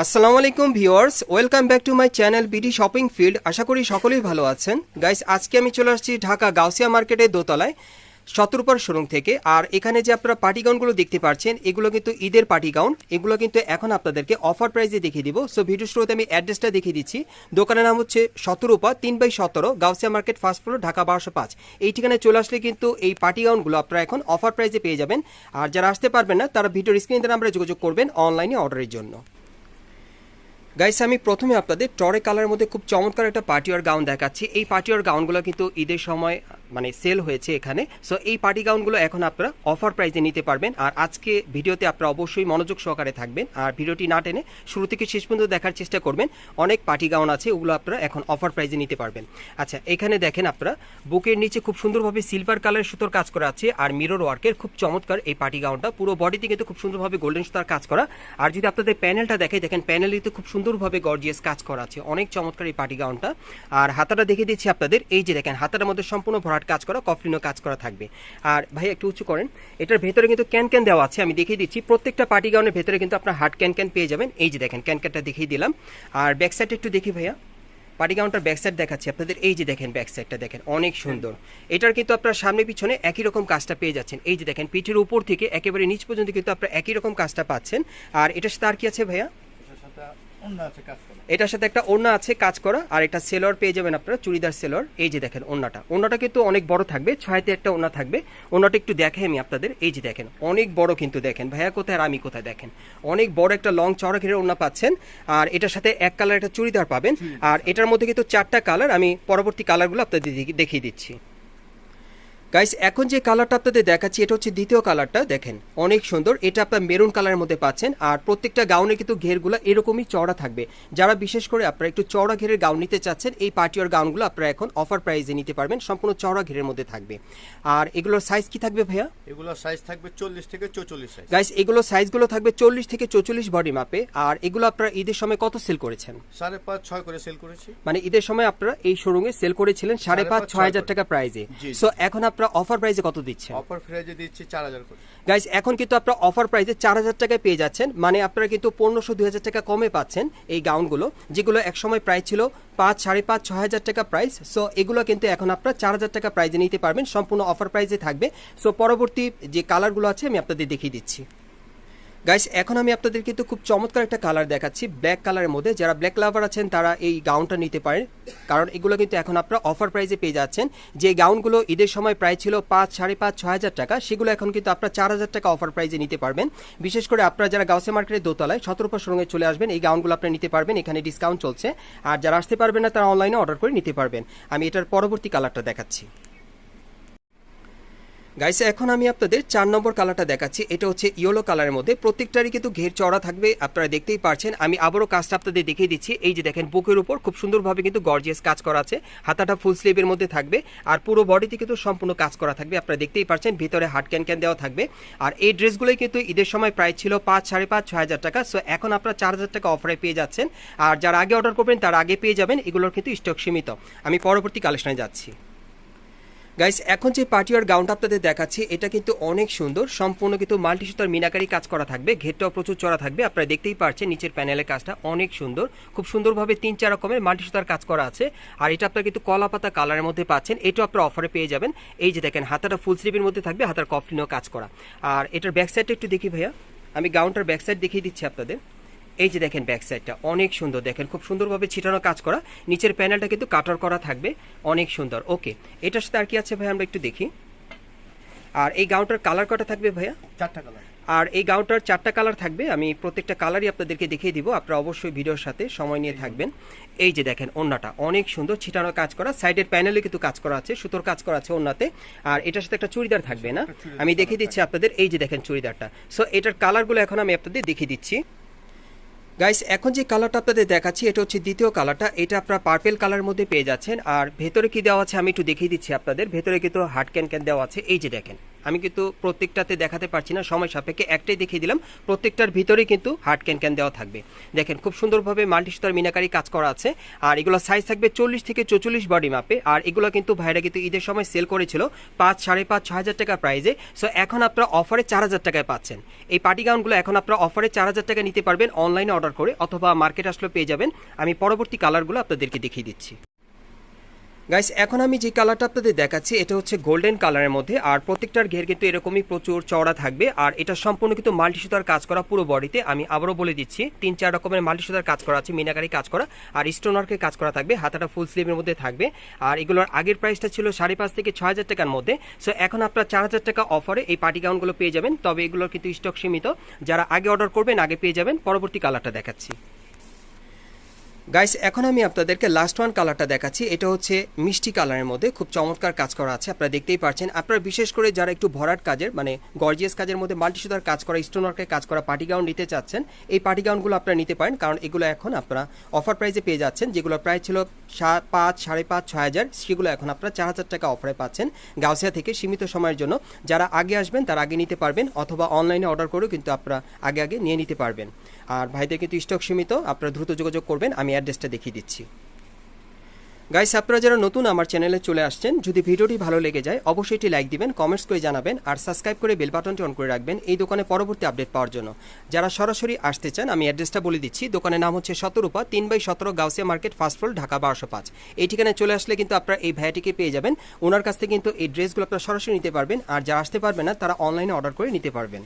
আসসালামু আলাইকুম viewers, welcome back to my channel BD shopping field. আশা করি সকলেই ভালো আছেন। গাইস, আজকে আমি চলে আসছি ঢাকা গাউসিয়া মার্কেটের দোতলায়, শতরূপার শোরুম থেকে। আর এখানে যে আপনারা পার্টি গাউনগুলো দেখতে পাচ্ছেন, এগুলো কিন্তু ঈদের পার্টি গাউন। এগুলো কিন্তু এখন আপনাদেরকে অফার প্রাইসে দেখিয়ে দিব। সো ভিডিও শুরুতে আমি অ্যাড্রেসটা দেখিয়ে দিচ্ছি। দোকানের নাম হচ্ছে শতরূপা, তিন বাই সতেরো, Gausia market, first floor, Dhaka বারোশো পাঁচ। এই ঠিকানায় চলে আসলে কিন্তু এই পার্টি গাউনগুলো আপনারা এখন অফার প্রাইসে পেয়ে যাবেন। আর যারা আসতে পারবেন না, তারা ভিডিওর স্ক্রিনে নাম্বারে যোগাযোগ করবেন অনলাইনে অর্ডারের জন্য। গাইস আমি প্রথমে আপনাদের টরে কালারের মধ্যে খুব চমৎকার একটা পার্টিওয়ার গাউন দেখাচ্ছি। এই পার্টিওয়ার গাউনগুলো কিন্তু ঈদের সময় মানে সেল হয়েছে এখানে। সো এই পার্টি গাউনগুলো এখন আপনারা অফার প্রাইসে নিতে পারবেন। আর আজকে ভিডিওতে আপনারা অবশ্যই মনোযোগ সহকারে থাকবেন। আর ভিডিওটি না টেনে শুরু থেকে শেষ পর্যন্ত দেখার চেষ্টা করবেন। অনেক পার্টি গাউন আছে, ওগুলো আপনারা এখন অফার প্রাইসে নিতে পারবেন। আচ্ছা এখানে দেখেন আপনারা, বুকের নিচে খুব সুন্দরভাবে সিলভার কালার সুতোর কাজ করা আছে আর মিরর ওয়ার্কের খুব চমৎকার এই পার্টি গাউনটা পুরো বডিতে কিন্তু খুব সুন্দরভাবে গোল্ডেন সুতার কাজ করা। আর যদি আপনাদের প্যানেলটা দেখে দেখেন প্যানেলিতে খুব সুন্দরভাবে গর্জিয়াস কাজ করা আছে। অনেক চমৎকার এই পার্টি গাউনটা আর হাতাটা দেখে দিচ্ছি আপনাদের। এই যে দেখেন, হাতাটার মধ্যে সম্পূর্ণ ভরাট কাজ করা কফলিনো কাজ করা থাকবে। আর ভাই, একটু উঁচু করেন। এটার ভেতরে কিন্তু ক্যান ক্যান দেওয়া আছে, আমি দেখিয়ে দিচ্ছি। প্রত্যেকটা পার্টি গাউনের ভেতরে কিন্তু আপনার হার্ড ক্যান ক্যান পেয়ে যাবেন। এই যে দেখেন ক্যান ক্যানটা দেখিয়ে দিলাম। আর ব্যাক সাইড একটু দেখি ভাইয়া। পার্টি গাউনটার ব্যাক সাইড দেখাচ্ছি আপনাদের। এই যে দেখেন, ব্যাক সাইডটা দেখেন, অনেক সুন্দর। এটার কিন্তু আপনার সামনে পিছনে একই রকম কাজটা পেয়ে যাচ্ছেন। এই যে দেখেন, পিঠের উপর থেকে একেবারে নিচ পর্যন্ত কিন্তু আপনার একই রকম কাজটা পাচ্ছেন। আর এটার সাথে আর কি আছে ভাইয়া? এটার সাথে একটা ওড়না আছে কাজ করা আর একটা সেলর পেয়ে যাবেন আপনারা চুড়িদার সেলর। এই যে দেখেন ওড়নাটা। ওড়নাটা কিন্তু অনেক বড় থাকবে ছয়তে একটা ওড়না থাকবে। ওড়নাটা একটু দেখাই আমি আপনাদের। এই যে দেখেন অনেক বড় কিন্তু দেখেন। ভাইয়া কোথায় আর আমি কোথায় দেখেন? অনেক বড় একটা লং চড়া ঘিরে ওড়না পাচ্ছেন আর এটার সাথে এক কালার একটা চুড়িদার পাবেন। আর এটার মধ্যে কিন্তু চারটা কালার আমি পরবর্তী কালারগুলো আপনাদের দেখিয়ে দিচ্ছি। গাইস এখন যে কালারটা আপনাদের দেখাচ্ছি এটা হচ্ছে দ্বিতীয় কালারটা দেখেন। অনেক সুন্দর। এটা আপনার মেরুন কালারের মধ্যে পাচ্ছেন। আর প্রত্যেকটা গাউনে কিন্তু ঘেরগুলো এরকমই চড়া থাকবে। যারা বিশেষ করে আপনারা একটু চড়া ঘেরের গাউন নিতে চাচ্ছেন এই পার্টিওর গাউনগুলো আপনারা এখন অফার প্রাইসে নিতে পারবেন। সম্পূর্ণ চড়া ঘেরের মধ্যে থাকবে। আর এগুলোর সাইজ কি থাকবে ভাইয়া? এগুলোর সাইজ থাকবে চল্লিশ থেকে চৌচল্লিশ সাইজ গাইস এগুলো সাইজগুলো থাকবে চল্লিশ থেকে চৌচল্লিশ বডি মাপে আর এগুলো আপনারা ঈদের সময় কত সেল করেছেন? সাড়ে পাঁচ ছয় করে সেল করেছি। মানে ঈদের সময় আপনারা এই শোরুমে সেল করেছিলেন সাড়ে পাঁচ ছয় হাজার টাকা প্রাইজে। সো এখন আপনারা অফার প্রাইসে কত দিচ্ছেন? অফার প্রাইসে দিচ্ছি চার হাজার করে। গাইস এখন কিন্তু আপনারা অফার প্রাইসে চার হাজার টাকায় পেয়ে যাচ্ছেন। মানে আপনারা কিন্তু পনেরোশো দুই হাজার টাকা কমে পাচ্ছেন এই গাউনগুলো যেগুলো একসময় প্রাইস ছিল পাঁচ সাড়ে পাঁচ ছয় হাজার টাকা প্রাইস সো এগুলো কিন্তু এখন আপনারা চার হাজার টাকা প্রাইজে নিতে পারবেন। সম্পূর্ণ অফার প্রাইসে থাকবে। সো পরবর্তী যে কালারগুলো আছে আমি আপনাদের দেখিয়ে দিচ্ছি। গাইস এখন আমি আপনাদের কিন্তু খুব চমৎকার একটা কালার দেখাচ্ছি ব্ল্যাক কালারের মধ্যে। যারা ব্ল্যাক লাভার আছেন, তারা এই গাউনটা নিতে পারেন। কারণ এগুলো কিন্তু এখন আপনারা অফার প্রাইসে পেয়ে যাচ্ছেন। যে গাউনগুলো ঈদের সময় প্রায় ছিল পাঁচ, সাড়ে পাঁচ, ছয় হাজার টাকা, সেগুলো এখন কিন্তু আপনারা চার হাজার টাকা অফার প্রাইসে নিতে পারবেন। বিশেষ করে আপনারা যারা গাউসে মার্কেটের দোতলায় সতেরোপর সঙ্গে চলে আসবেন, এই গাউনগুলো আপনারা নিতে পারবেন। এখানে ডিসকাউন্ট চলছে। আর যারা আসতে পারবেন না, তারা অনলাইনে অর্ডার করে নিতে পারবেন। আমি এটার পরবর্তী কালারটা দেখাচ্ছি। গাইস এখন আমি আপনাদের চার নম্বর কালারটা দেখাচ্ছি। এটা হচ্ছে ইয়েলো কালারের মধ্যে। প্রত্যেকটারই কিন্তু ঘের চড়া থাকবে। আপনারা দেখতেই পারছেন। আমি আবারও কাজটা আপনাদের দেখিয়ে দিচ্ছি। এই যে দেখেন, বুকের উপর খুব সুন্দরভাবে কিন্তু গর্জিয়াস কাজ করা আছে। হাতাটা ফুল স্লিভের মধ্যে থাকবে। আর পুরো বডিতে কিন্তু সম্পূর্ণ কাজ করা থাকবে। আপনারা দেখতেই পারছেন, ভিতরে হাট ক্যান ক্যান দেওয়া থাকবে। আর এই ড্রেসগুলোই কিন্তু ঈদের সময় প্রায় ছিল পাঁচ, সাড়ে পাঁচ, ছয় হাজার টাকা। সো এখন আপনারা চার হাজার টাকা অফারে পেয়ে যাচ্ছেন। আর যারা আগে অর্ডার করবেন, তার আগে পেয়ে যাবেন। এগুলোর কিন্তু স্টক সীমিত। আমি পরবর্তী কালেকশনে যাচ্ছি। গাইস এখন যে পার্টিওয়ার গাউনটা আপনাদের দেখাচ্ছি, এটা কিন্তু অনেক সুন্দর। সম্পূর্ণ কিন্তু মাল্টি সুতার মিনাকারি কাজ করা থাকবে। ঘেরটাও প্রচুর চড়া থাকবে। আপনারা দেখতেই পারছেন নিচের প্যানেলের কাজটা অনেক সুন্দর। খুব সুন্দরভাবে তিন চার রকমের মাল্টি সুতার কাজ করা আছে। আর এটা আপনারা কিন্তু কলা পাতা কালারের মধ্যে পাচ্ছেন। এটাও আপনারা অফারে পেয়ে যাবেন। এই যে দেখেন, হাতাটা ফুল স্লিভের মধ্যে থাকবে, হাতার কফলিনও কাজ করা। আর এটার ব্যাক সাইডটা একটু দেখি ভাইয়া। আমি গাউনটার ব্যাক সাইড দেখিয়ে দিচ্ছি আপনাদের। এই যে দেখেন ব্যাক সাইডটা অনেক সুন্দর। দেখেন খুব সুন্দরভাবে ছিটানো কাজ করা। নিচের প্যানেলটা কিন্তু কাটার করা থাকবে। অনেক সুন্দর। ওকে এটার সাথে আর কি আছে ভাই আমরা একটু দেখি। আর এই গাউনটার কালার কটা থাকবে ভাইয়া? চারটা কালার আর এই গাউনটার চারটা কালার থাকবে। আমি প্রত্যেকটা কালারই আপনাদেরকে দেখিয়ে দিব। আপনারা অবশ্যই ভিডিওর সাথে সময় নিয়ে থাকবেন। এই যে দেখেন ওন্নাটা। অনেক সুন্দর ছিটানো কাজ করা। সাইডের প্যানেলে কিন্তু কাজ করা আছে সুতোর কাজ করা আছে ওন্নাতে। আর এটার সাথে একটা চুড়িদার থাকবে না? আমি দেখিয়ে দিচ্ছি আপনাদের। এই যে দেখেন চুড়িদারটা। সো এটার কালারগুলো এখন আমি আপনাদের দেখিয়ে দিচ্ছি। গাইস এখন যে কালারটা আপনাদের দেখাচ্ছি, এটা হচ্ছে দ্বিতীয় কালারটা এটা আপনারা পার্পেল কালারের মধ্যে পেয়ে যাচ্ছেন। আর ভেতরে কি দেওয়া আছে, আমি একটু দেখিয়ে দিচ্ছি আপনাদের। ভেতরে কিন্তু হার্ট ক্যান ক্যান দেওয়া আছে। এই যে দেখেন। আমি কিন্তু প্রত্যেকটাতে দেখাতে পারছি না, সময় সাপেক্ষে একটাই দেখিয়ে দিলাম, প্রত্যেকটার ভিতরেই কিন্তু হার্ড ক্যান ক্যান দেওয়া থাকবে। দেখেন, খুব সুন্দরভাবে মাল্টি সুতার মিনাকারি কাজ করা আছে, আর এগুলো সাইজ থাকবে চল্লিশ থেকে চৌচল্লিশ বডি মাপে আর এগুলো কিন্তু ভাইরা কিন্তু ঈদের সময় সেল করেছিল পাঁচ, সাড়ে পাঁচ ছ হাজার টাকা প্রাইজে সো এখন আপনারা অফারে চার হাজার টাকায় পাচ্ছেন। এই পার্টি গাউনগুলো এখন আপনারা অফারে চার হাজার টাকা নিতে পারবেন অনলাইনে অর্ডার করে, অথবা মার্কেট আসলে পেয়ে যাবেন। আমি পরবর্তী কালারগুলো আপনাদেরকে দেখিয়ে দিচ্ছি। গাইস এখন আমি যে কালারটা আপনাদের দেখাচ্ছি, এটা হচ্ছে গোল্ডেন কালারের মধ্যে, আর প্রত্যেকটার ঘের কিন্তু এরকমই প্রচুর চওড়া থাকবে, আর এটা সম্পূর্ণ কিন্তু মাল্টি সুতার কাজ করা পুরো বডিতে আমি আবারও বলে দিচ্ছি, তিন চার রকমের মাল্টি সুতার কাজ করা আছে, মিনাকারি কাজ করা, আর স্টোন ওয়ার্কের কাজ করা থাকবে, হাতাটা ফুল স্লিভের মধ্যে থাকবে, আর এগুলোর আগের প্রাইসটা ছিল সাড়ে পাঁচ থেকে ছয় হাজার টাকার মধ্যে। সো এখন আপনার চার হাজার টাকা অফারে এই পার্টি গাউনগুলো পেয়ে যাবেন, তবে এগুলোর কিন্তু স্টক সীমিত। যারা আগে অর্ডার করবেন, আগে পেয়ে যাবেন, পরবর্তী কালারটা দেখাচ্ছি। গাইস এখন আমি আপনাদেরকে লাস্ট ওয়ান কালারটা দেখাচ্ছি। এটা হচ্ছে মিষ্টি কালারের মধ্যে। খুব চমৎকার কাজ করা আছে, আপনারা দেখতেই পাচ্ছেন আপনারা বিশেষ করে যারা একটু ভরাট কাজের মানে গর্জিয়াস কাজের মধ্যে মাল্টি সুতার কাজ করা স্টোন ওয়ার্কের কাজ করা পার্টি গাউন নিতে চাচ্ছেন, এই পার্টি গাউনগুলো আপনারা নিতে পারেন। কারণ এগুলো এখন আপনারা অফার প্রাইসে পেয়ে যাচ্ছেন যেগুলো প্রাইস ছিল পাঁচ, সাড়ে পাঁচ, ছয় হাজার। সেগুলো এখন আপনারা চার হাজার টাকা অফারে পাচ্ছেন গাউসিয়া থেকে সীমিত সময়ের জন্য। যারা আগে আসবেন, তারা আগে নিতে পারবেন, অথবা অনলাইনে অর্ডার করেও কিন্তু আপনারা আগে আগে নিয়ে নিতে পারবেন। আর ভাইদের কিন্তু স্টক সীমিত, আপনারা দ্রুত যোগাযোগ করবেন, আমি অ্যাড্রেসটা দেখিয়ে দিচ্ছি। গাইস আপনারা যারা নতুন আমার চ্যানেলে চলে আসছেন, যদি ভিডিওটি ভালো লেগে যায়, অবশ্যই এটি লাইক দিবেন কমেন্টস করে জানাবেন, আর সাবস্ক্রাইব করে বেল বাটনটি অন করে রাখবেন এই দোকানে পরবর্তী আপডেট পাওয়ার জন্য। যারা সরাসরি আসতে চান, আমি অ্যাড্রেসটা বলে দিচ্ছি, দোকানের নাম হচ্ছে শতরূপা, তিন বাই সতেরো, Gausia market first floor Dhaka বারোশো পাঁচ। এই ঠিকানায় চলে আসলে কিন্তু আপনারা এই ভাইয়াটিকে পেয়ে যাবেন। ওনার কাছ থেকে কিন্তু এই ড্রেসগুলো আপনারা সরাসরি নিতে পারবেন, আর যারা আসতে পারবেন না, তারা অনলাইনে অর্ডার করে নিতে পারবেন।